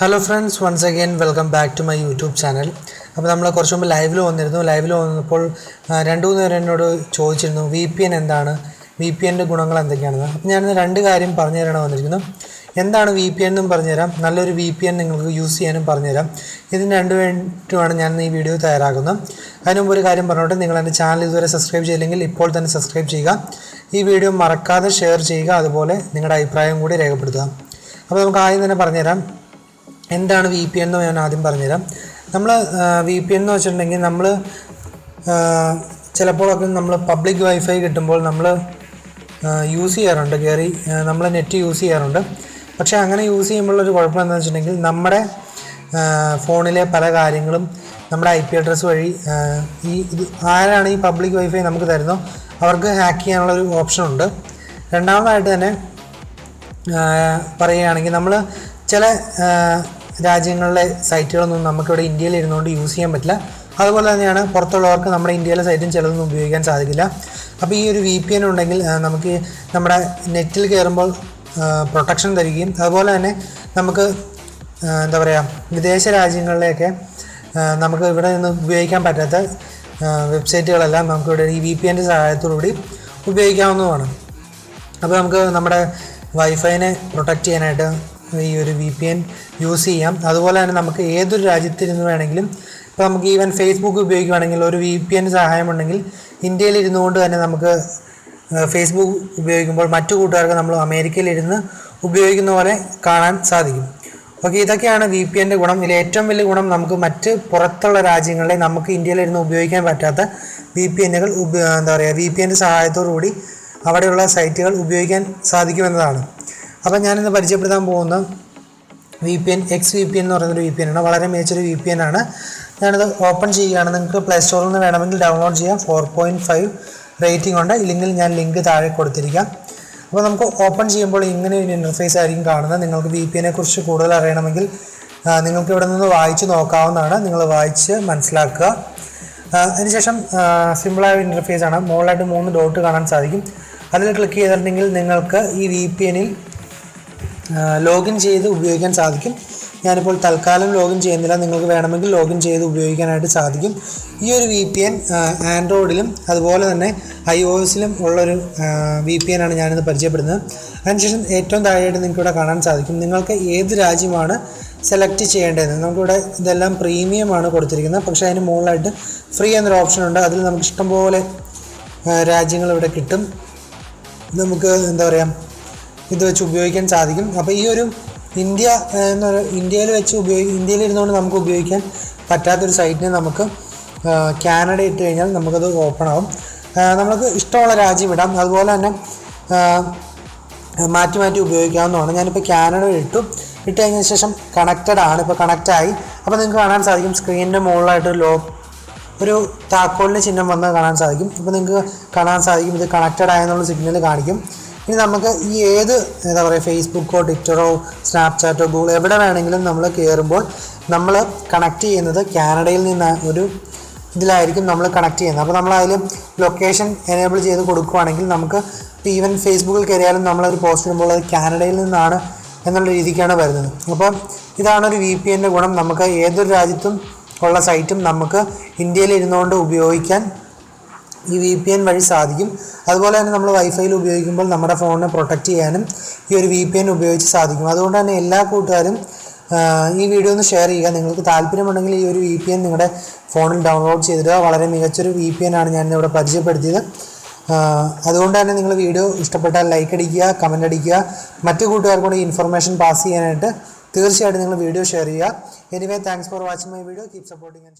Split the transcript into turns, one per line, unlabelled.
Hello friends once again welcome back to my YouTube channel അപ്പോൾ നമ്മൾ കുറച്ച് മുമ്പ് ലൈവിൽ വന്നിരുന്നു. ലൈവിൽ വന്നപ്പോൾ രണ്ടു മൂന്ന് പേര് എന്നോട് ചോദിച്ചിരുന്നു വി പി എൻ എന്താണ്? വി പി എന്റെ ഗുണങ്ങൾ എന്തൊക്കെയാണെന്ന്. അപ്പോൾ ഞാനിന്ന് രണ്ട് കാര്യം പറഞ്ഞു തരാനാണ് വന്നിരിക്കുന്നു എന്താണ് വി പി എൻ എന്നും പറഞ്ഞുതരാം നല്ലൊരു വി പി എൻ നിങ്ങൾക്ക് യൂസ് ചെയ്യാനും പറഞ്ഞുതരാം ഇതിന് രണ്ട് വേണ്ടിയുമാണ് ഞാൻ ഈ വീഡിയോ തയ്യാറാക്കുന്നത്. അതിന് മുമ്പ് ഒരു കാര്യം പറഞ്ഞോട്ടെ. നിങ്ങൾ എന്റെ ചാനൽ ഇതുവരെ സബ്സ്ക്രൈബ് ചെയ്തില്ലെങ്കിൽ ഇപ്പോൾ തന്നെ സബ്സ്ക്രൈബ് ചെയ്യുക. ഈ വീഡിയോ മറക്കാതെ ഷെയർ ചെയ്യുക. അതുപോലെ നിങ്ങളുടെ അഭിപ്രായം കൂടി രേഖപ്പെടുത്തുക. അപ്പോൾ നമുക്ക് ആദ്യം തന്നെ പറഞ്ഞുതരാം. എന്താണ് വി പി എൻ എന്ന് ഞാൻ ആദ്യം പറഞ്ഞുതരാം. നമ്മൾ വി പി എൻ എന്ന് വെച്ചിട്ടുണ്ടെങ്കിൽ നമ്മൾ ചിലപ്പോഴൊക്കെ നമ്മൾ പബ്ലിക് വൈഫൈ കിട്ടുമ്പോൾ നമ്മൾ യൂസ് ചെയ്യാറുണ്ട്. കയറി നമ്മൾ നെറ്റ് യൂസ് ചെയ്യാറുണ്ട്. പക്ഷേ അങ്ങനെ യൂസ് ചെയ്യുമ്പോഴൊരു കുഴപ്പം എന്താണെന്ന് വെച്ചിട്ടുണ്ടെങ്കിൽ നമ്മുടെ ഫോണിലെ പല കാര്യങ്ങളും നമ്മുടെ ഐ പി അഡ്രസ്സ് വഴി ഈ ഇത് ആരാണ് ഈ പബ്ലിക് വൈഫൈ നമുക്ക് തരുന്നോ അവർക്ക് ഹാക്ക് ചെയ്യാനുള്ള ഒരു ഓപ്ഷൻ ഉണ്ട്. രണ്ടാമതായിട്ട് തന്നെ പറയുകയാണെങ്കിൽ നമ്മൾ ചില രാജ്യങ്ങളിലെ സൈറ്റുകളൊന്നും നമുക്കിവിടെ ഇന്ത്യയിൽ ഇരുന്നുകൊണ്ട് യൂസ് ചെയ്യാൻ പറ്റില്ല. അതുപോലെ തന്നെയാണ് പുറത്തുള്ളവർക്ക് നമ്മുടെ ഇന്ത്യയിലെ സൈറ്റും ചിലതൊന്നും ഉപയോഗിക്കാൻ സാധിക്കില്ല. അപ്പോൾ ഈ ഒരു വി പി എൻ ഉണ്ടെങ്കിൽ നമുക്ക് നമ്മുടെ നെറ്റിൽ കയറുമ്പോൾ പ്രൊട്ടക്ഷൻ തരികയും അതുപോലെ തന്നെ നമുക്ക് എന്താ പറയുക വിദേശ രാജ്യങ്ങളിലെയൊക്കെ നമുക്ക് ഇവിടെ നിന്ന് ഉപയോഗിക്കാൻ പറ്റാത്ത വെബ്സൈറ്റുകളെല്ലാം നമുക്കിവിടെ ഈ വി പി എന്റെ സഹായത്തോടുകൂടി ഉപയോഗിക്കാവുന്നതാണ് അപ്പോൾ നമുക്ക് നമ്മുടെ വൈഫൈനെ പ്രൊട്ടക്റ്റ് ചെയ്യാനായിട്ട് ഈ ഒരു വി പി എൻ യൂസ് ചെയ്യാം. അതുപോലെ തന്നെ നമുക്ക് ഏതൊരു രാജ്യത്തിരുന്ന് വേണമെങ്കിലും ഇപ്പോൾ നമുക്ക് ഈവൻ ഫേസ്ബുക്ക് ഉപയോഗിക്കുകയാണെങ്കിൽ ഒരു വി പി എൻ സഹായമുണ്ടെങ്കിൽ ഇന്ത്യയിൽ ഇരുന്നുകൊണ്ട് തന്നെ നമുക്ക് ഫേസ്ബുക്ക് ഉപയോഗിക്കുമ്പോൾ മറ്റു കൂട്ടുകാർക്ക് നമ്മൾ അമേരിക്കയിലിരുന്ന് ഉപയോഗിക്കുന്ന പോലെ കാണാൻ സാധിക്കും. ഓക്കെ ഇതൊക്കെയാണ് വി പി എന്റെ ഗുണം. ഇതിൽ ഏറ്റവും വലിയ ഗുണം നമുക്ക് മറ്റ് പുറത്തുള്ള രാജ്യങ്ങളെ നമുക്ക് ഇന്ത്യയിലിരുന്ന് ഉപയോഗിക്കാൻ പറ്റാത്ത വി പി എന്നുകൾ എന്താ പറയുക വി പി എന്റെ സഹായത്തോടു കൂടി അവിടെയുള്ള സൈറ്റുകൾ ഉപയോഗിക്കാൻ സാധിക്കുമെന്നതാണ്. അപ്പം ഞാനിന്ന് പരിചയപ്പെടുത്താൻ പോകുന്ന V P N X V P N എന്ന് പറയുന്നൊരു വി പി എൻ ആണ്. വളരെ മികച്ചൊരു വി പി എൻ ആണ്. ഞാനത് ഓപ്പൺ ചെയ്യുകയാണ്. നിങ്ങൾക്ക് പ്ലേ സ്റ്റോറിൽ നിന്ന് വേണമെങ്കിൽ ഡൗൺലോഡ് ചെയ്യാം. ഫോർ പോയിന്റ് ഫൈവ് റേറ്റിംഗ് ഉണ്ട്. ഇല്ലെങ്കിൽ ഞാൻ ലിങ്ക് താഴെ കൊടുത്തിരിക്കാം. അപ്പോൾ നമുക്ക് ഓപ്പൺ ചെയ്യുമ്പോൾ ഇങ്ങനെ ഒരു ഇന്റർഫേസ് ആയിരിക്കും കാണുന്നത്. നിങ്ങൾക്ക് വി പി എനെ കുറിച്ച് കൂടുതൽ അറിയണമെങ്കിൽ നിങ്ങൾക്ക് ഇവിടെ നിന്ന് വായിച്ച് നോക്കാവുന്നതാണ്. നിങ്ങൾ വായിച്ച് മനസ്സിലാക്കുക. അതിനുശേഷം സിമ്പിളായ ഇന്റർഫേസ് ആണ്. മുകളിലായിട്ട് മൂന്ന് ഡോട്ട് കാണാൻ സാധിക്കും. അതിൽ ക്ലിക്ക് ചെയ്തിട്ടുണ്ടെങ്കിൽ നിങ്ങൾക്ക് ഈ വി പി എനിൽ ലോഗിൻ ചെയ്ത് ഉപയോഗിക്കാൻ സാധിക്കും. ഞാനിപ്പോൾ തൽക്കാലം ലോഗിൻ ചെയ്യുന്നില്ല. നിങ്ങൾക്ക് വേണമെങ്കിൽ ലോഗിൻ ചെയ്ത് ഉപയോഗിക്കാനായിട്ട് സാധിക്കും. ഈ ഒരു വി പി എൻ ആൻഡ്രോയിഡിലും അതുപോലെ തന്നെ ഐ ഒ എസിലും ഉള്ളൊരു വി പി എൻ ആണ് ഞാനിന്ന് പരിചയപ്പെടുന്നത്. അതിനുശേഷം ഏറ്റവും താഴെയായിട്ട് നിങ്ങൾക്ക് ഇവിടെ കാണാൻ സാധിക്കും. നിങ്ങൾക്ക് ഏത് രാജ്യമാണ് സെലക്ട് ചെയ്യേണ്ടതെന്ന് നമുക്കിവിടെ ഇതെല്ലാം പ്രീമിയം ആണ് കൊടുത്തിരിക്കുന്നത്. പക്ഷേ അതിന് മുകളിലായിട്ട് ഫ്രീ എന്നൊരു ഓപ്ഷൻ ഉണ്ട്. അതിൽ നമുക്ക് ഇഷ്ടംപോലെ രാജ്യങ്ങൾ ഇവിടെ കിട്ടും. നമുക്ക് എന്താ പറയുക ഇത് വെച്ച് ഉപയോഗിക്കാൻ സാധിക്കും. അപ്പോൾ ഈ ഒരു ഇന്ത്യ എന്ന് ഇന്ത്യയിൽ വെച്ച് ഉപയോഗി ഇന്ത്യയിൽ ഇരുന്നുകൊണ്ട് നമുക്ക് ഉപയോഗിക്കാൻ പറ്റാത്തൊരു സൈറ്റിനെ നമുക്ക് കാനഡ ഇട്ട് കഴിഞ്ഞാൽ നമുക്കത് ഓപ്പൺ ആവും. നമുക്ക് ഇഷ്ടമുള്ള രാജ്യം ഇടാം. അതുപോലെ തന്നെ മാറ്റി മാറ്റി ഉപയോഗിക്കാവുന്നതാണ്. ഞാനിപ്പോൾ കാനഡ ഇട്ടു. ഇട്ട് കഴിഞ്ഞ ശേഷം കണക്റ്റഡ് ആണ്. ഇപ്പോൾ കണക്റ്റ് ആയി. അപ്പോൾ നിങ്ങൾക്ക് കാണാൻ സാധിക്കും സ്ക്രീനിന്റെ മുകളിലായിട്ട് ലോ ഒരു താക്കോലിന്റെ ചിഹ്നം വന്ന് കാണാൻ സാധിക്കും. അപ്പോൾ നിങ്ങൾക്ക് കാണാൻ സാധിക്കും ഇത് കണക്റ്റഡ് ആയെന്നുള്ള സിഗ്നൽ കാണിക്കും. ഇനി നമുക്ക് ഈ ഏത് എന്താ പറയുക ഫേസ്ബുക്കോ ട്വിറ്ററോ സ്നാപ്ചാറ്റോ ഗൂഗിൾ എവിടെ വേണമെങ്കിലും നമ്മൾ കയറുമ്പോൾ നമ്മൾ കണക്ട് ചെയ്യുന്നത് കാനഡയിൽ നിന്ന് ഒരു ഇതിലായിരിക്കും നമ്മൾ കണക്ട് ചെയ്യുന്നത്. അപ്പോൾ നമ്മൾ അതിൽ ലൊക്കേഷൻ എനേബിൾ ചെയ്ത് കൊടുക്കുകയാണെങ്കിൽ നമുക്ക് ഈവൻ ഫേസ്ബുക്കിൽ കയറിയാലും നമ്മളൊരു പോസ്റ്റ് ഇടുമ്പോൾ അത് കാനഡയിൽ നിന്നാണ് എന്നുള്ള രീതിക്കാണ് വരുന്നത്. അപ്പോൾ ഇതാണ് ഒരു വി പി എന്റെ ഗുണം. നമുക്ക് ഏതൊരു രാജ്യത്തും ഉള്ള സൈറ്റും നമുക്ക് ഇന്ത്യയിൽ ഇരുന്നുകൊണ്ട് ഉപയോഗിക്കാൻ ഈ വി പി എൻ വഴി സാധിക്കും. അതുപോലെ തന്നെ നമ്മൾ വൈഫൈയിൽ ഉപയോഗിക്കുമ്പോൾ നമ്മുടെ ഫോണിനെ പ്രൊട്ടക്റ്റ് ചെയ്യാനും ഈ ഒരു വി പി എൻ ഉപയോഗിച്ച് സാധിക്കും. അതുകൊണ്ട് തന്നെ എല്ലാ കൂട്ടുകാരും ഈ വീഡിയോ ഒന്ന് ഷെയർ ചെയ്യുക. നിങ്ങൾക്ക് താല്പര്യമുണ്ടെങ്കിൽ ഈ ഒരു വി പി എൻ നിങ്ങളുടെ ഫോണിൽ ഡൗൺലോഡ് ചെയ്തിടുക. വളരെ മികച്ചൊരു വി പി എൻ ആണ് ഞാൻ ഇവിടെ പരിചയപ്പെടുത്തിയത്. അതുകൊണ്ട് തന്നെ നിങ്ങൾ വീഡിയോ ഇഷ്ടപ്പെട്ടാൽ ലൈക്ക് അടിക്കുക കമന്റ് അടിക്കുക. മറ്റു കൂട്ടുകാർക്കൂടെ ഇൻഫർമേഷൻ പാസ് ചെയ്യാനായിട്ട് തീർച്ചയായിട്ടും നിങ്ങൾ വീഡിയോ ഷെയർ ചെയ്യുക. Anyway thanks for watching my video keep supporting and